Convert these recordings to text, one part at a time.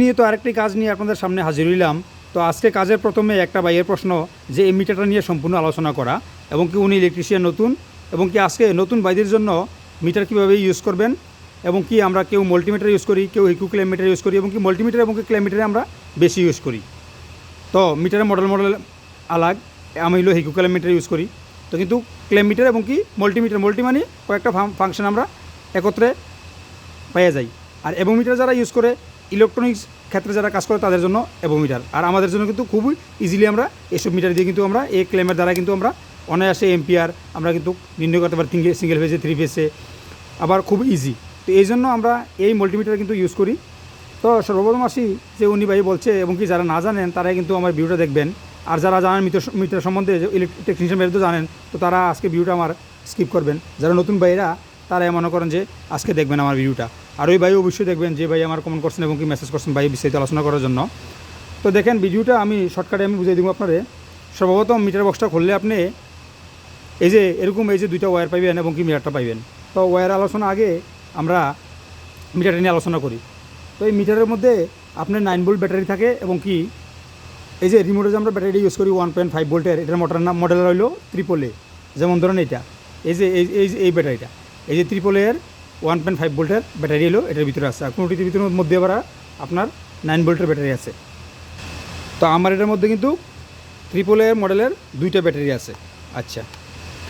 নিয়ে তো আরেকটি কাজ নিয়ে আপনাদের সামনে হাজির হইলাম। তো আজকে কাজের প্রথমে একটা বাইয়ের প্রশ্ন, যে এই মিটারটা নিয়ে সম্পূর্ণ আলোচনা করা, এবং কি উনি ইলেকট্রিশিয়ান নতুন, এবং কি আজকে নতুন বাইদের জন্য মিটার কীভাবে ইউজ করবেন, এবং কি আমরা কেউ মাল্টিমিটার ইউজ করি, কেউ হিকু কিলোমিটার ইউজ করি, এবং কি মাল্টিমিটার এবং কি কিলোমিটারে আমরা বেশি ইউজ করি। তো মিটারের মডেল মডেল আলাগ, আমি হলো হিকু কিলোমিটার ইউজ করি। তো কিন্তু কিলোমিটার এবং কি মাল্টিমিটার মাল্টি মানে কয়েকটা ফাংশন আমরা একত্রে পেয়ে যাই। আর অ্যাবোমিটার যারা ইউজ করে ইলেকট্রনিক্স ক্ষেত্রে যারা কাজ করে তাদের জন্য অ্যাবোমিটার আর আমাদের জন্য কিন্তু খুবই ইজিলি আমরা এসব মিটার দিয়ে কিন্তু আমরা এই ক্লেমের দ্বারা কিন্তু আমরা অনায়াসে এমপিআর আমরা কিন্তু নির্ণয় করতে পারি সিঙ্গেল ফেজে থ্রি ফেজে আবার খুব ইজি তো এই জন্য আমরা এই মাল্টিমিটার কিন্তু ইউজ করি। তো সর্বপ্রথম আসি যে উনি ভাই বলছে, এবং কি যারা না জানেন, তারাই কিন্তু আমার ভিডিওটা দেখবেন। আর যারা জানেন মিটার মিটার সম্বন্ধে টেকনিশিয়ান ভাই তো জানেন, তো তারা আজকে ভিডিওটা আমার স্কিপ করবেন। যারা নতুন ভাইরা, তারাই মনে করেন যে আজকে দেখবেন আমার ভিডিওটা। আর ওই ভাই অবশ্যই দেখবেন যে ভাই আমার কমেন্ট করছেন এবং কি মেসেজ করছেন ভাই বিস্তারিত আলোচনা করার জন্য। তো দেখেন, ভিডিওটা আমি শর্টকাটে আমি বুঝিয়ে দিব আপনারে। সর্বপ্রথম মিটার বক্সটা খুললে আপনি এই যে এরকম এই যে দুইটা ওয়্যার পাইবেন এবং কি মিটারটা পাইবেন। তো ওয়্যার আলোচনা আগে আমরা মিটারটা নিয়ে আলোচনা করি। তো এই মিটারের মধ্যে আপনার নাইন ভোল্ট ব্যাটারি থাকে এবং কি এই যে রিমোটে যে আমরা ব্যাটারি ইউজ করি ওয়ান পয়েন্ট ফাইভ ভোল্টের এটার মোটর নাম মডেল হইল ত্রিপল যেমন ধরেন এটা এই যে এই এই ব্যাটারিটা। এই যে ত্রিপল এর ওয়ান পয়েন্ট ফাইভ ভোল্টের ব্যাটারি হলো এটার ভিতরে আছে। আর কোনোটির ভিতরে মধ্যে আবার আপনার নাইন ভোল্টের ব্যাটারি আছে। তো আমার এটার মধ্যে কিন্তু ত্রিপল এর মডেলের দুইটা ব্যাটারি আছে। আচ্ছা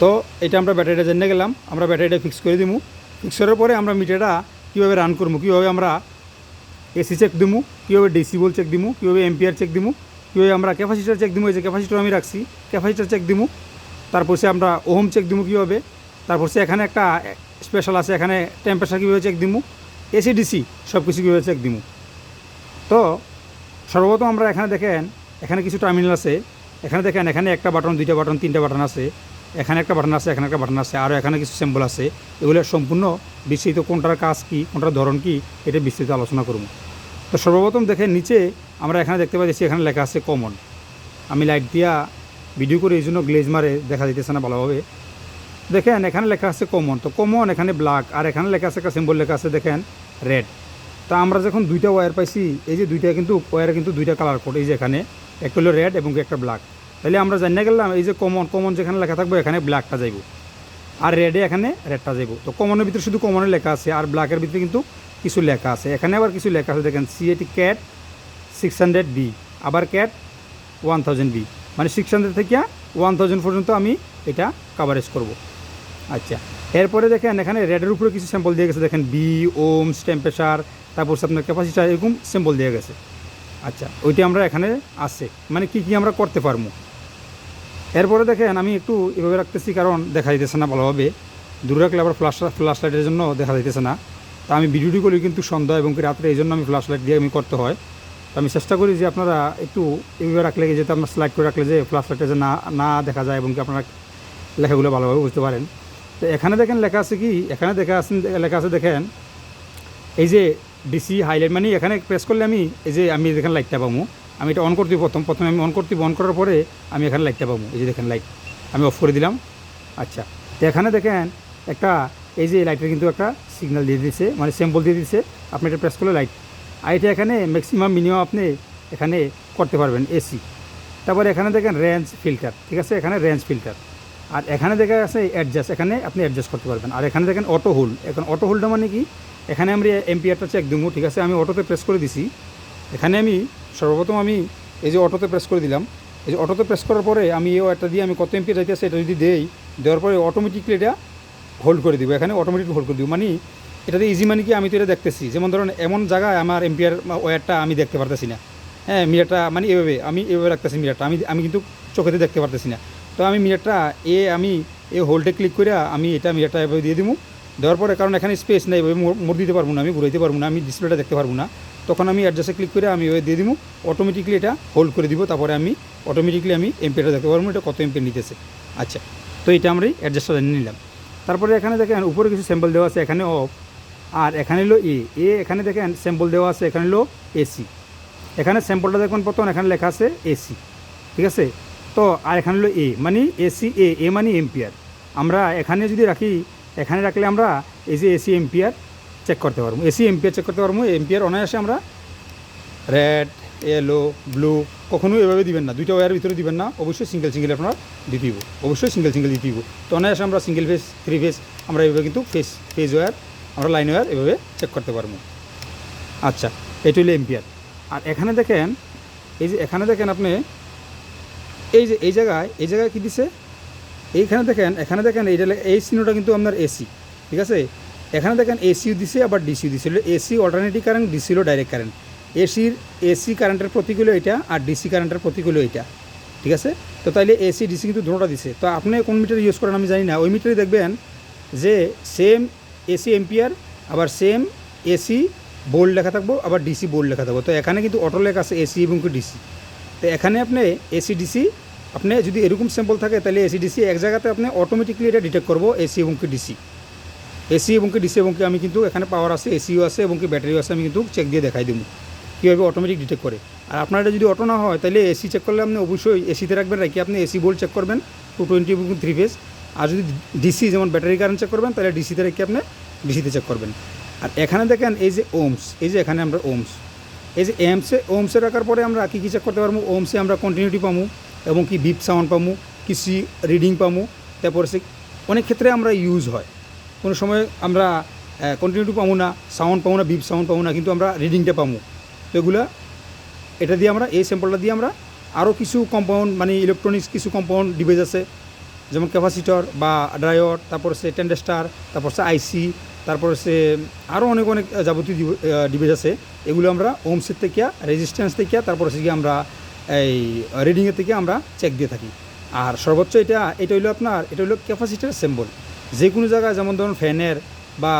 তো এটা আমরা ব্যাটারিটা জেনে গেলাম। আমরা ব্যাটারিটা ফিক্স করে দিমু। ফিক্স করার পরে আমরা মিটারটা কীভাবে রান করব কীভাবে আমরা এসি চেক দিমু, কীভাবে ডিসিবল চেক দিমু, কীভাবে এমপিআর চেক দিমু, কীভাবে আমরা ক্যাপাসিটার চেক দিমু, এই যে ক্যাপাসিটার আমি রাখছি ক্যাপাসিটার চেক দিমু। তারপর সে আমরা ওহম চেক দিমু কীভাবে? তারপর সে এখানে একটা স্পেশাল আছে, এখানে টেম্পারেচার কীভাবে চেক দিমু? এসি ডিসি সব কিছু কীভাবে চেক দিমু। তো সর্বপ্রথম আমরা এখানে দেখেন, এখানে কিছু টার্মিনাল আছে। এখানে দেখেন, এখানে একটা বাটন দুইটা বাটন তিনটা বাটন আছে। এখানে একটা বাটন আছে, এখানে একটা বাটন আছে, আরও এখানে কিছু সিম্বল আছে। এগুলো সম্পূর্ণ বিস্তৃত, কোনটার কাজ কী, কোনটার ধরন কী, এটা বিস্তৃত আলোচনা করব। তো সর্বপ্রথম দেখেন, নিচে আমরা এখানে দেখতে পাচ্ছি এখানে লেখা আছে কমন আমি লাইট দিয়া ভিডিও করে এই জন্য গ্লেজ মারে দেখা দিতেছে না ভালোভাবে। দেখেন, এখানে লেখা আছে কমন তো কমন এখানে ব্ল্যাক আর এখানে লেখা আছে একটা সিম্বল লেখা আছে, দেখেন রেড তা আমরা যখন দুইটা ওয়্যার পাইছি, এই যে দুইটা কিন্তু ওয়্যারে কিন্তু দুইটা কালার কোড এই যে এখানে একটা হলো রেড এবং একটা ব্ল্যাক তাহলে আমরা জানিয়ে গেলাম, এই যে কমন কমন যেখানে লেখা থাকবে, এখানে ব্ল্যাকটা যাইব। আর রেডে এখানে রেডটা যাইব। তো কমনের ভিতরে শুধু কমনের লেখা আছে, আর ব্ল্যাকের ভিতরে কিন্তু কিছু লেখা আছে। এখানে আবার কিছু লেখা আছে, দেখেন CAT cat six hundred B আবার ক্যাট ওয়ান থাউজেন্ড বি মানে সিক্স হান্ড্রেড থেকে ওয়ান থাউজেন্ড পর্যন্ত আমি এটা কাভারেজ করব। আচ্ছা। এরপরে দেখেন, এখানে রেডের উপরে কিছু স্যাম্পল দিয়ে গেছে। দেখেন বি ওমস টেম্পারেচার তারপর আপনার ক্যাপাসিটার এরকম স্যাম্পল দিয়ে গেছে। আচ্ছা ওইটি আমরা এখানে আছে। মানে কি কি আমরা করতে পারব? এরপরে দেখেন, আমি একটু এভাবে রাখতেছি, কারণ দেখা যাইতেছে না ভালোভাবে। দূরে রাখলে আবার ফ্লাশ ফ্লাশ লাইটের জন্য দেখা যাইতেছে না। তা আমি ভিডিওটি করি কিন্তু সন্ধ্যা এবং রাত্রে এই জন্য আমি ফ্লাশ লাইট দিয়ে আমি করতে হয়। তো আমি চেষ্টা করি যে আপনারা একটু এভাবে রাখলে যেটা আপনার স্লাইড করে রাখলে যে ফ্লাশ লাইটে যে না না দেখা যায় এবং কি আপনারা লেখাগুলো ভালোভাবে বুঝতে পারেন। তো এখানে দেখেন লেখা আছে কি? এখানে দেখা আছে, লেখা আছে দেখেন, এই যে ডিসি হাইলাইট মানে এখানে প্রেস করলে আমি এই যে আমি দেখেন লাইটটা পাবো। আমি এটা অন করতে প্রথম, প্রথমে আমি অন করতে অন করার পরে আমি এখানে লাইটটা পাবো। এই যে দেখেন লাইট আমি অফ করে দিলাম। আচ্ছা তো এখানে দেখেন একটা, এই যে লাইটের কিন্তু একটা সিগন্যাল দিয়ে দিচ্ছে মানে স্যাম্পল দিয়ে দিচ্ছে আপনি এটা প্রেস করলে লাইট আর এটা এখানে ম্যাক্সিমাম মিনিমাম আপনি এখানে করতে পারবেন এসি তারপরে এখানে দেখেন রেঞ্জ ফিল্টার ঠিক আছে? এখানে রেঞ্জ ফিল্টার আর এখানে দেখা আছে অ্যাডজাস্ট এখানে আপনি অ্যাডজাস্ট করতে পারবেন। আর এখানে দেখেন অটো হোল্ড এখন অটো হোল্ডটা মানে কি? এখানে আমি এমপিআরটা চেক দেবো, ঠিক আছে? আমি অটোতে প্রেস করে দিছি। এখানে আমি সর্বপ্রথম আমি এই যে অটোতে প্রেস করে দিলাম। এই যে অটোতে প্রেস করার পরে আমি এই একটা দিয়ে আমি কত এমপিআর যাইতেছে এটা যদি দেই, দেওয়ার পরে অটোমেটিকলি এটা হোল্ড করে দিব। এখানে অটোমেটিক হোল্ড করে দিব। মানে এটাতে ইজি মানে কি? আমি তো এটা দেখতেছি। যেমন ধরুন, এমন জায়গায় আমার এমপিআর ওয়ারটা আমি দেখতে পারতেছি না। হ্যাঁ মিটারটা মানে এভাবে, আমি এভাবে রাখতেছি মিটারটা আমি আমি কিন্তু চোখেতে দেখতে পারতেছি না। তো আমি মিটারটা এ, আমি এ হোল্ডে ক্লিক করে আমি এটা মিটারটা এভাবে দিয়ে দিব দেওয়ার পরে কারণ এখানে স্পেস নেই, এভাবে মোড় দিতে পারব না, আমি ঘুরাইতে পারব না, আমি ডিসপ্লেটা দেখতে পারব না। তখন আমি অ্যাডজাস্টে ক্লিক করে আমি এভাবে দিয়ে দিব অটোমেটিকলি এটা হোল্ড করে দিব, তারপরে আমি অটোমেটিকলি আমি এমপিটা দেখতে পারব এটা কত এমপি নিতেছে। আচ্ছা তো এটা আমরা অ্যাডজাস্টটা জানিয়ে নিলাম। তারপরে এখানে দেখেন উপরে কিছু স্যাম্পল দেওয়া আছে, এখানে অফ আর এখানে হলো এ এ এখানে দেখেন স্যাম্পল দেওয়া আছে, এখানে হলো এসি এখানে স্যাম্পলটা দেখুন প্রথম, এখানে লেখা আছে এসি ঠিক আছে? তো আর এখানে হলো এ মানে এসি এ এ মানে এম্পিয়ার আমরা এখানে যদি রাখি, এখানে রাখলে আমরা এই যে এসি এম্পিয়ার চেক করতে পারব। এসি এম্পিয়ার চেক করতে পারব এম্পিয়ার অনায়াসে আমরা রেড ইয়েলো ব্লু কখনোই এভাবে দিবেন না। দুইটা ওয়ার ভিতরে দিবেন না। অবশ্যই সিঙ্গেল সিঙ্গেল আপনারা দিতে দিব। অবশ্যই সিঙ্গেল সিঙ্গেল দিতে দিব। তো অনায়াসে আমরা সিঙ্গেল ফেস থ্রি ফেস আমরা এভাবে কিন্তু ফেস ফেজ ওয়ার আমরা লাইন ওয়ার এভাবে চেক করতে পারব। আচ্ছা এটি হলো এম্পিয়ার আর এখানে দেখেন, এই যে এখানে দেখেন আপনি এই যে, এই জায়গায় এই জায়গায় কী দিছে? এইখানে দেখেন, এখানে দেখেন এইটা এই চিহ্নটা কিন্তু আপনার এসি, ঠিক আছে? এখানে দেখেন, এসিও দিছে, আবার ডিসিও দিছে। এসি অল্টারনেটিভ কারেন্ট ডিসি হলো ডাইরেক্ট কারেন্ট এসির, এসি কারেন্টের প্রতীক হলো এটা, আর ডিসি কারেন্টের প্রতীক হলো এটা, ঠিক আছে? তো তাইলে এসি, ডিসি কিন্তু দুটোটা দিছে। তো আপনি কোন মিটার ইউজ করেন আমি জানি না। ওই মিটারে দেখবেন যে সেম এসি এম্পিয়ার আবার সেম এসি বোল্ড লেখা থাকব, আবার ডিসি বোল্ড লেখা থাকব। তো এখানে কিন্তু অটো লেখা আছে, এসি এবং ডিসি। তো এখানে আপনি এসি, ডিসি আপনি যদি এরকম স্যাম্পল থাকে, তাহলে এসি ডিসি এক জায়গাতে আপনি অটোমেটিকলি এটা ডিটেক্ট করব এসি এবং কি ডিসি এসি এবং কি ডিসি এবং কি আমি কিন্তু এখানে পাওয়ার আছে এসিও আছে এবং কি ব্যাটারিও আছে, আমি কিন্তু চেক দিয়ে দেখাই দেবো, কীভাবে অটোমেটিক ডিটেক্ট করে। আর আপনার এটা যদি অটো না হয়, তাহলে এসি চেক করলে আপনি অবশ্যই এসিতে রাখবেন, রাখি আপনি এসি বোল্ট চেক করবেন টু টোয়েন্টি এবং থ্রি ফেজ আর যদি ডিসি যেমন ব্যাটারি কারেন্ট চেক করবেন, তাহলে ডিসিতে রেখে আপনি ডিসিতে চেক করবেন। আর এখানে দেখেন এই যে ওমস এই যে এখানে আমরা ওমস এই যে এমসে ওমসে রাখার পরে আমরা কী কী চেক করতে পারব? ওমসে আমরা কন্টিনিউটি পামু এবং কি বিপ সাউন্ড পামু কিছু রিডিং পামু, তারপরে সে অনেক ক্ষেত্রে আমরা ইউজ হয়। কোনো সময় আমরা কন্টিনিউটি পামু না সাউন্ড পামু না বিপ সাউন্ড পামু না, কিন্তু আমরা রিডিংটা পামু। তো এগুলা, এটা দিয়ে আমরা, এই স্যাম্পলটা দিয়ে আমরা আরও কিছু কম্পাউন্ড মানে ইলেকট্রনিক্স কিছু কম্পাউন্ড ডিভাইস আছে, যেমন ক্যাপাসিটর বা ড্রাইওয়ার তারপর সে টেন্ডেস্টার তারপর সে আইসি তারপর সে আরও অনেক অনেক যাবতীয় ডিভাইস আছে। এগুলো আমরা ওমসের থেকে রেজিস্ট্যান্স থেকে, তারপর সে আমরা এই রিডিংয়ের থেকে আমরা চেক দিয়ে থাকি। আর সর্বোচ্চ এটা এটা হলো আপনার, এটা হলো ক্যাপাসিটার সিম্বল যে কোনো জায়গায় যেমন ধরুন ফ্যানের বা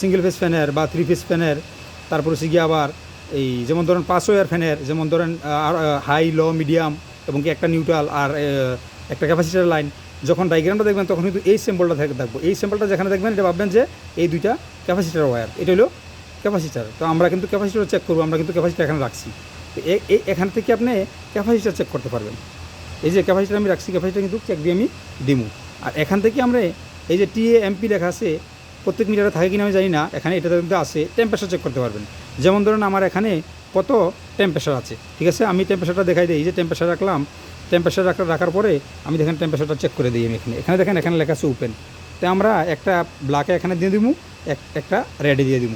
সিঙ্গেল ফেস ফ্যানের বা থ্রি ফেস ফ্যানের তারপরে সে গিয়ে আবার এই যেমন ধরেন পাঁচ ওয়ার ফ্যানের যেমন ধরেন হাই লো মিডিয়াম এবং কি একটা নিউট্রাল আর একটা ক্যাপাসিটার লাইন যখন ডাইগ্রামটা দেখবেন তখন কিন্তু এই সিম্বলটা থাকে থাকব এই সিম্বলটা যেখানে দেখবেন, এটা ভাববেন যে এই দুইটা ক্যাপাসিটার ওয়্যার এটা হলো ক্যাপাসিটার তো আমরা কিন্তু ক্যাপাসিটার চেক করব, আমরা কিন্তু ক্যাপাসিটার এখানে রাখছি। তো এখান থেকে আপনি ক্যাপাসিটার চেক করতে পারবেন। এই যে ক্যাপাসিটার আমি রাখছি ক্যাপাসিটার কিন্তু চেক দিয়ে আমি দিমু। আর এখান থেকে আমরা এই যে টিএ এমপি লেখা আছে, প্রত্যেক মিটারে থাকে কিনা আমি জানি না, এখানে এটাতে কিন্তু আছে টেম্পারেচার চেক করতে পারবেন। যেমন ধরুন আমার এখানে কত টেম্পারেচার আছে, ঠিক আছে? আমি টেম্পারেচারটা দেখাই দিই, এই যে টেম্পারেচার রাখলাম টেম্পারেচার রাখার রাখার পরে আমি দেখেন টেম্পারেচারটা চেক করে দিই আমি এখানে। এখানে দেখেন, এখানে লেখা আছে ওপেন তো আমরা একটা ব্ল্যাকে এখানে দিয়ে দিব এক, একটা রেডে দিয়ে দিব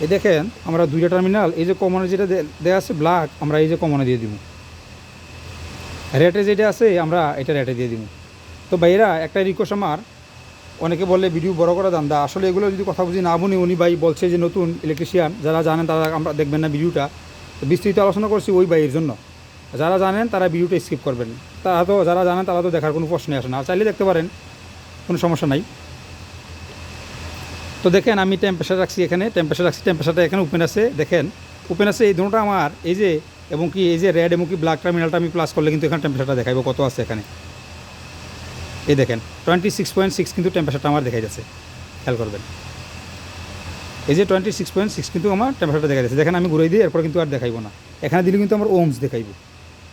এই দেখেন, আমরা দুইটা টার্মিনাল এই যে কমনে যেটা দে- দেওয়া আছে ব্ল্যাক আমরা এই যে কমনে দিয়ে দিব। রেটে যেটা আছে, আমরা এটা রেটে দিয়ে দিব। তো ভাইয়েরা, একটা রিকোয়েস্ট আমার। অনেকে বলে ভিডিও বড় করা দান্দা আসলে এগুলো যদি কথা বুঝি না বুনি, উনি ভাই বলছে যে নতুন ইলেকট্রিশিয়ান যারা জানেন তারা আমরা দেখবেন না ভিডিওটা তো বিস্তৃত আলোচনা করছি ওই ভাইয়ের জন্য। যারা জানেন তারা ভিডিওটা স্কিপ করবেন। তারা তো, যারা জানেন তারা তো দেখার কোনো প্রশ্নই আসে না। চাইলে দেখতে পারেন, কোনো সমস্যা নাই। তো দেখেন আমি টেম্পারেচার রাখছি এখানে টেম্পারেচার রাখছি টেম্পারেচারটা এখানে ওপেন আছে, দেখেন। ওপেন আছে এই দুটোটা আমার, এই যে, এবং কি এই যে রেড এবং কি ব্ল্যাক টার্মিনালটা আমি প্লাস করলে কিন্তু এখানে টেম্পারেচারটা দেখাইবো কত আছে এখানে। এই দেখেন টোয়েন্টি সিক্স পয়েন্ট সিক্স কিন্তু টেম্পারেচারটা আমার দেখাই যাচ্ছে, খেয়াল করবেন। এই যে টোয়েন্টি সিক্স পয়েন্ট সিক্স কিন্তু আমার টেম্পারেচারটা দেখা যাচ্ছে। দেখেন আমি ঘুরে দিই এরপর কিন্তু আর দেখাইবো না। এখানে দিলে কিন্তু আমার ওমস দেখাইবো।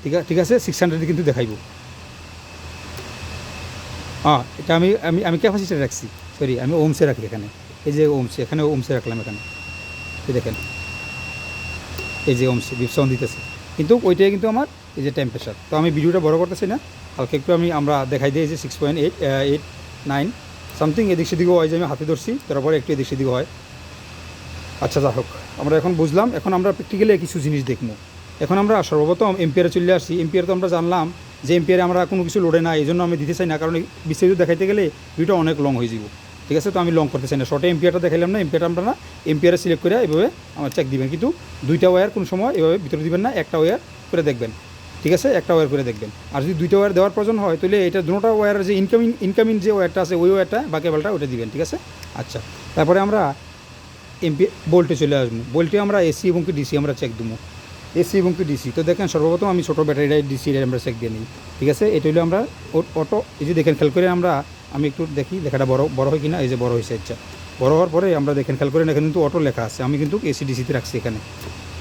ঠিক আছে ঠিক আছে? সিক্স হান্ড্রেড কিন্তু দেখাইবো। হ্যাঁ এটা আমি আমি আমি ক্যাপাসিটি রাখছি। সরি আমি ওমসে রাখি এখানে। এই যে ওমসে, এখানে ওমসে রাখলাম এখানে। এই দেখেন। এই যে ওমসে বিপসাউন দিতেছে। কিন্তু ওইটাই কিন্তু আমার এই যে টেম্পারেচার তো আমি ভিডিওটা বড় করতেছি না, হালকা একটু আমি আমরা দেখাই দিই যে six point eight eight nine something এদিক সেদিকেও হয় যে আমি হাতে ধরছি, তারপরে একটু এদিক সেদিকে হয়। আচ্ছা যা হোক, আমরা এখন বুঝলাম, এখন আমরা প্র্যাকটিক্যালি কিছু জিনিস দেখব। এখন আমরা সর্বপ্রথম এম্পিয়ারে চলে আসছি। এম্পিয়ার তো আমরা জানলাম যে এম্পিয়ারে আমরা কোনো কিছু লোডে না এই জন্য আমি দিতে চাই না, কারণ বিস্তারিত দেখাইতে গেলে ভিডিওটা অনেক লং হয়ে যাব। ঠিক আছে? তো আমি লং করতে চাই না শর্টে এম্পিয়ারটা দেখাইলাম না এম্পিয়ারটা আমরা না এম্পিয়ারে সিলেক্ট করে এভাবে আমার চেক দিবেন। কিন্তু দুইটা ওয়ার কোনো সময় এভাবে ভিতরে দিবেন না, একটা ওয়্যার করে দেখবেন। ঠিক আছে? একটা ওয়্যার করে দেখবেন। আর যদি দুইটা ওয়্যার দেওয়ার প্রয়োজন হয়, তাহলে এটা দুটোটা ওয়্যারের যে ইনকামিং ইনকামিং যে ওয়্যারটা আছে, ওই ওয়্যারটা বা কেবলটা ওটা দিবেন, ঠিক আছে? আচ্ছা। তারপরে আমরা এমপি বোল্টে চলে আসব। বোল্টে আমরা এসি এবং কি ডিসি আমরা চেক দেবো। এসি এবং কি ডিসি তো দেখেন, সর্বপ্রথম আমি ছোটো ব্যাটারিটাই ডিসি আমরা চেক দিয়ে নিই। ঠিক আছে? এটা হলো আমরা অটো এই যে দেখেন, খেয়াল করে আমরা আমি একটু দেখি, লেখাটা বড় বড় হয় কিনা? এই যে বড় হয়েছে আচ্ছা। বড় হওয়ার পরে আমরা দেখেন, খেয়াল করেন, এখানে কিন্তু অটো লেখা আছে। আমি কিন্তু এসি ডিসিতে রাখছি এখানে।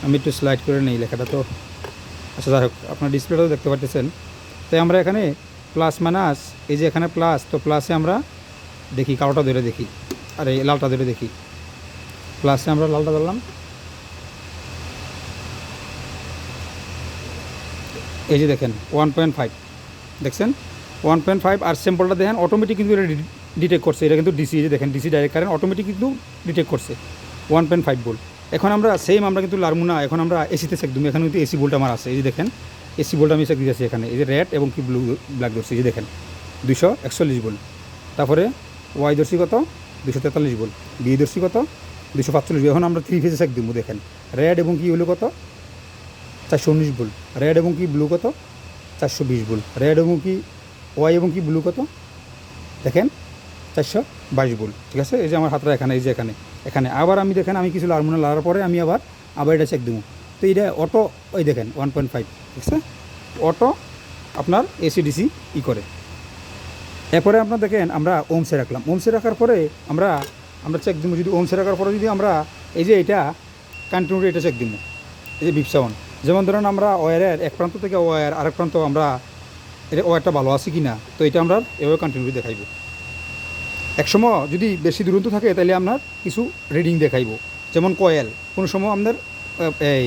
আমি একটু স্লাইড করে নেই লেখাটা তো। আচ্ছা যাই হোক, আপনার ডিসপ্লেটাও দেখতে পাচ্ছেন তাই আমরা এখানে প্লাস মাইনাস এই যে এখানে প্লাস তো প্লাসে আমরা দেখি, কালোটা ধরে দেখি, আর এই লালটা ধরে দেখি। প্লাসে আমরা লালটা ধরলাম। এই যে দেখেন ওয়ান পয়েন্ট ফাইভ দেখছেন? ওয়ান পয়েন্ট ফাইভ আর স্যাম্পলটা দেখেন অটোমেটিক কিন্তু এটা ডিটেক্ট করছে। এটা কিন্তু ডিসি যে দেখেন ডিসি ডাইরেক্ট কারেন্ট অটোমেটিক কিন্তু ডিটেক্ট করছে। ওয়ান পয়েন্ট ফাইভ বোল্ট এখন আমরা সেম আমরা কিন্তু লারমু না এখন আমরা এসিতে চেক দিই। এখানে কিন্তু এসি বোল্ট আমার আছে। এই যে দেখেন এসি বোল্ট আমি চেক দিতেছি এখানে। এই যে রেড এবং কি ব্লু ব্ল্যাক ধরছি, এই যে দেখেন দুশো একচল্লিশ বোল্ট তারপরে ওয়াই দর্শি কত? দুশো তেতাল্লিশ বোল্ট বি দর্শি কত? দুশো পাঁচচল্লিশ এখন আমরা থ্রি ফেজে চেক দিব, দেখেন। রেড এবং কি হলো কত? চারশো উনিশ বোল্ট রেড এবং কি ব্লু কত? চারশো বিশ বোল রেড এবং কি ওয়াই এবং কি ব্লু কত? দেখেন, চারশো বাইশ বোল, ঠিক আছে? এই যে আমার হাতটা এখানে, এই যে এখানে। এখানে আবার আমি দেখেন, আমি কিছু লারমোনা লাগার পরে আমি আবার আবার এটা চেক দেবো। তো এটা অটো ওই দেখেন ওয়ান পয়েন্ট ফাইভ ঠিক আছে? অটো আপনার এসিডিসি ই করে। এরপরে আপনার দেখেন, আমরা ওমসে রাখলাম। ওমসে রাখার পরে আমরা আমরা চেক দিব। যদি ওমসে রাখার পরে যদি আমরা, এই যে এটা কন্টিনিউ এটা চেক দিব। এই যে বিপসাউন যেমন ধরুন আমরা ওয়ারের এক প্রান্ত থেকে ওয়ার আরেক প্রান্ত আমরা এটা ওয়ারটা ভালো আছে কি না তো এটা আমরা এভাবে কন্টিনিউ দেখাইব। একসময় যদি বেশি দুরন্ত থাকে, তাহলে আপনার কিছু রিডিং দেখাইব। যেমন কয়েল, কোনো সময় আপনার এই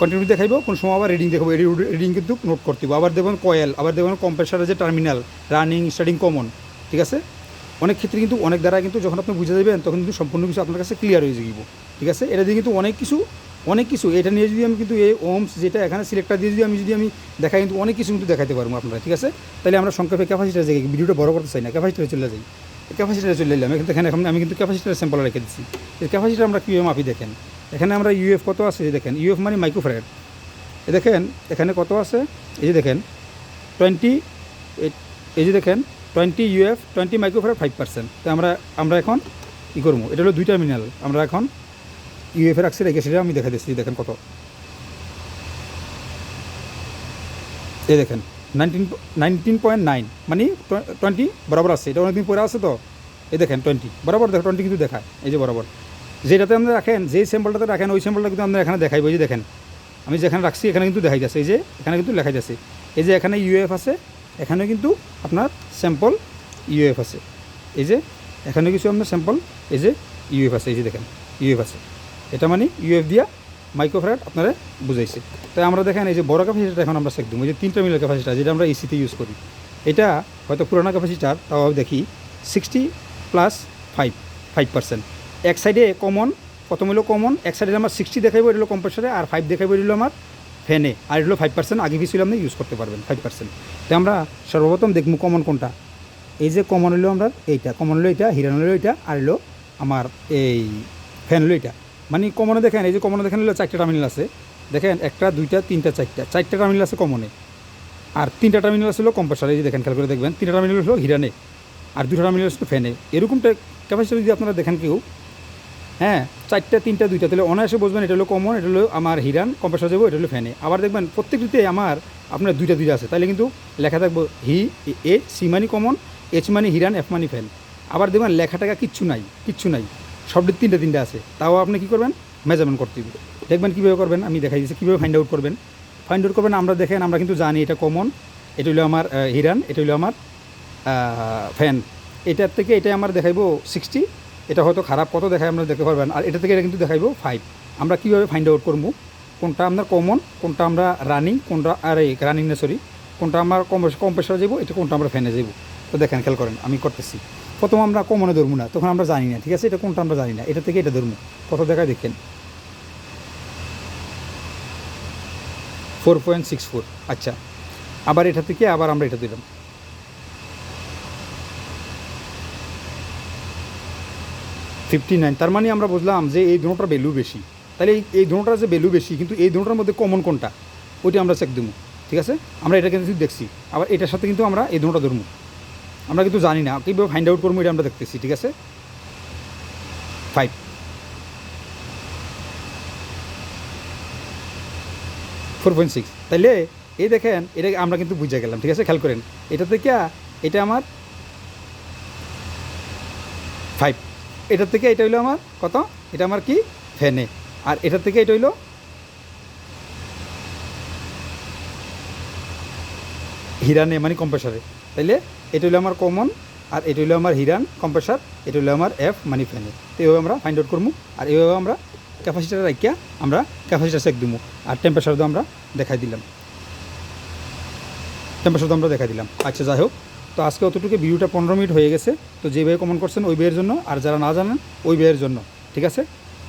কন্টিনিউ দেখাইব, কোনো সময় আবার রিডিং দেখাবো। রিডিং কিন্তু নোট করতে আবার দেখবেন কয়েল, আবার দেখবেন কম্প্রেসারের যে টার্মিনাল রানিং স্টার্টিং কমন ঠিক আছে? অনেক ক্ষেত্রে কিন্তু, অনেক দ্বারা কিন্তু যখন আপনি বুঝে যাবেন, তখন কিন্তু সম্পূর্ণ কিছু আপনার কাছে ক্লিয়ার হয়ে যাবে ঠিক আছে? এটা দিয়ে কিন্তু অনেক কিছু অনেক কিছু, এটা নিয়ে যদি আমি কিন্তু এই ওমস যেটা এখানে সিলেক্টার দিয়ে যদি আমি যদি আমি দেখাই, কিন্তু অনেক কিছু কিন্তু দেখাতে পারব আপনারা, ঠিক আছে? তাহলে আমরা সংক্ষেপে ক্যাপাসিটার যাই ভিডিওটা বড় করতে চাই না ক্যাপাসিটারে চলে যাই। ক্যাপাসিটারে চলে এলাম, এখানে দেখেন এখন আমি কিন্তু ক্যাপাসিটার স্যাম্পল রেখে দিচ্ছি। এই ক্যাপাসিটার আমরা কীভাবে মাপি দেখেন? এখানে আমরা ইউএফ কত আছে দেখেন ইউএফ মানে মাইক্রোফ্যারেড এ দেখেন, এখানে কত আছে, এই যে দেখেন টোয়েন্টি এই যে দেখেন twenty UF twenty microfarad five percent তো আমরা আমরা এখন ই করব, এটা হলো দুই টার্মিনাল আমরা এখন ইউএফ রাখছি, রেখে সেটা আমি দেখা দিচ্ছি, দেখেন কত। এই দেখেন নাইনটিন নাইনটিন পয়েন্ট নাইন মানে টোয়েন্টি বরাবর আছে, এটা অনেকদিন পরে আছে তো? এই দেখেন টোয়েন্টি বরাবর দেখো টোয়েন্টি কিন্তু দেখায়, এই যে বরাবর। যেটাতে আপনি রাখেন, যেই স্যাম্পলটাতে রাখেন, ওই স্যাম্পলটা কিন্তু আপনার এখানে দেখাইব যে দেখেন। আমি যেখানে রাখছি, এখানে কিন্তু দেখাই যাচ্ছে, এই যে, এখানে কিন্তু লেখাই যাচ্ছে। এই যে এখানে ইউএফ আছে, এখানে কিন্তু আপনার স্যাম্পল ইউএফ আছে। এই যে, এখানে কিছু আপনার স্যাম্পল এই যে ইউএফ আছে, এই যে দেখেন ইউএফ আছে। এটা মানে ইউএফ দিয়া মাইক্রোফ্যারাট আপনারা বুঝাইছে। তাই আমরা দেখেন এই যে বড় ক্যাপাসিটার এখন আমরা দেবো এই যে তিনটা মিলের ক্যাপাসিটার যেটা আমরা এসিতে ইউজ করি। এটা হয়তো পুরানো ক্যাপাসিটার তাও দেখি sixty plus five five percent এক সাইডে কমন প্রথম হলো কমন এক সাইডে আমার সিক্সটি দেখাইবো, এটা হলো কম্প্রেসারে আর ফাইভ দেখাইবো, এটা হলো আমার ফ্যানে আর এটা হলো ফাইভ পার্সেন্ট আগে পিছিয়ে আপনি ইউজ করতে পারবেন ফাইভ পার্সেন্ট তো আমরা সর্বপ্রথম দেখব কমন কোনটা। এই যে কমন হলো আমরা এইটা কমন হলো এটা হিরান হলো এটা আর হলো আমার এই ফ্যান হলো এটা মানে কমনে দেখেন, এই যে কমনে দেখেন হলো চারটা টার্মিনাল আছে। দেখেন, একটা, দুইটা, তিনটা, চারটা। চারটা টার্মিনাল আছে কমনে। আর তিনটা টার্মিনাল আছে হলো কম্প্রেসার এই যে দেখেন, খেয়াল করে দেখবেন, তিনটা টার্মিনাল হলো হিরানে, আর দুটো টার্মিনাল আছে ফ্যানে। এরকম ক্যাপাসিটি যদি আপনারা দেখেন কেউ হ্যাঁ চারটা, তিনটা, দুইটা, তাহলে অনায়াসে বুঝবেন এটা হলো কমন, এটা হলো আমার হিরান কম্পাসার যাব, এটা হলো ফ্যানে। আবার দেখবেন, প্রত্যেকটিতে আমার আপনার দুইটা দুইটা আছে। তাহলে কিন্তু লেখা থাকব হি, এ, সি মানি কমন, এইচ মানি হিরান, এফ মানি ফ্যান। আবার দেখবেন লেখা টাকা কিচ্ছু নাই কিচ্ছু নাই। সবটি তিনটা তিনটা আছে। তাও আপনি কী করবেন? মেজারমেন্ট করতে হবে। দেখবেন কীভাবে করবেন? আমি দেখাই দিচ্ছি, কীভাবে ফাইন্ড আউট করবেন? ফাইন্ড আউট করবেন, আমরা দেখেন, আমরা কিন্তু জানি এটা কমন এটা হলো আমার হিরান, এটা হলো আমার ফ্যান এটার থেকে এটা আমার দেখাইবো সিক্সটি এটা হয়তো খারাপ, কত দেখায় আপনারা দেখতে পারবেন। আর এটা থেকে এটা কিন্তু দেখাইবো ফাইভ আমরা কীভাবে ফাইন্ড আউট করব? কোনটা আপনার কমন কোনটা আমরা রানিং কোনটা, আর এই রানিং না সরি কোনটা আমার কম কম প্রেশার যাব এটা কোনটা আমরা ফ্যানে যাব তো দেখেন, খেয়াল করেন, আমি করতেছি। প্রথম আমরা কমনে ধরবো না, তখন আমরা জানি না, ঠিক আছে? এটা কোনটা আমরা জানি না, এটা থেকে এটা ধরবো। কত দেখায় দেখেন। ফোর পয়েন্ট সিক্স ফোর আচ্ছা। আবার এটা থেকে আবার আমরা এটা দিলাম ফিফটি নাইন তার মানে আমরা বুঝলাম যে এই দুটোটার ভ্যালু বেশি। তাহলে এই দুটোটার যে ভ্যালু বেশি, কিন্তু এই দুটোটার মধ্যে কমন কোনটা? ওইটা আমরা চেক দেবো, ঠিক আছে? আমরা এটা কিন্তু দেখছি, আবার এটার সাথে কিন্তু আমরা এই দুটোটা ধরবো। আমরা কিন্তু জানি না। কীভাবে ফাইন্ড আউট করব এটা আমরা দেখতেছি, ঠিক আছে? ফাইভ ফোর পয়েন্ট সিক্স তাইলে এই দেখেন, এটা আমরা কিন্তু বুঝে গেলাম, ঠিক আছে? খেয়াল করেন, এটা থেকে এটা আমার ফাইভ এটার থেকে এটা হইল আমার কত? এটা আমার কি? ফ্যানে আর এটার থেকে এটা হইল হিরানে মানে কম্প্রেসারে তাইলে এটা হলো আমার কমন আর এটা হলো আমার হিরান কম্প্রেসার এটা হলো আমার এফ মানি ফ্যানে তো এইভাবে আমরা ফাইন্ড আউট করব আর এইভাবে আমরা ক্যাপাসিটার রাখিয়া আমরা ক্যাপাসিটার চেক দিব আর টেম্পারেচার তো আমরা দেখাই দিলাম। টেম্পারেচার তো আমরা দেখাই দিলাম। আচ্ছা যাই হোক। তো আজকে অতটুকু ভিডিওটা পনেরো মিনিট হয়ে গেছে। তো যে ভাই কমেন্ট করছেন ওই বইয়ের জন্য আর যারা না জানেন ওই বইয়ের জন্য, ঠিক আছে?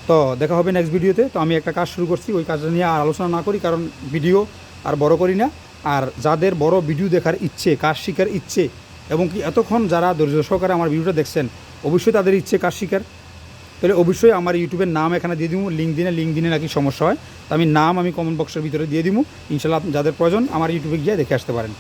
তো দেখা হবে নেক্সট ভিডিওতে তো আমি একটা কাজ শুরু করছি, ওই কাজটা নিয়ে আর আলোচনা না করি কারণ ভিডিও আর বড় করি না। আর যাদের বড় ভিডিও দেখার ইচ্ছে, কাজ শেখার ইচ্ছে এবং কি এতক্ষণ যারা ধৈর্য সহকারে আমার ভিডিওটা দেখছেন, অবশ্যই তাদের ইচ্ছে কাজ শিকার? তাহলে অবশ্যই আমার ইউটিউবের নাম এখানে দিয়ে দিব লিঙ্ক দিনে লিঙ্ক দিনে নাকি সমস্যা হয়, তো আমি নাম আমি কমেন্ট বক্সের ভিতরে দিয়ে দিব। ইনশাল্লাহ যাদের প্রয়োজন আমার ইউটিউবে গিয়ে দেখে আসতে পারেন।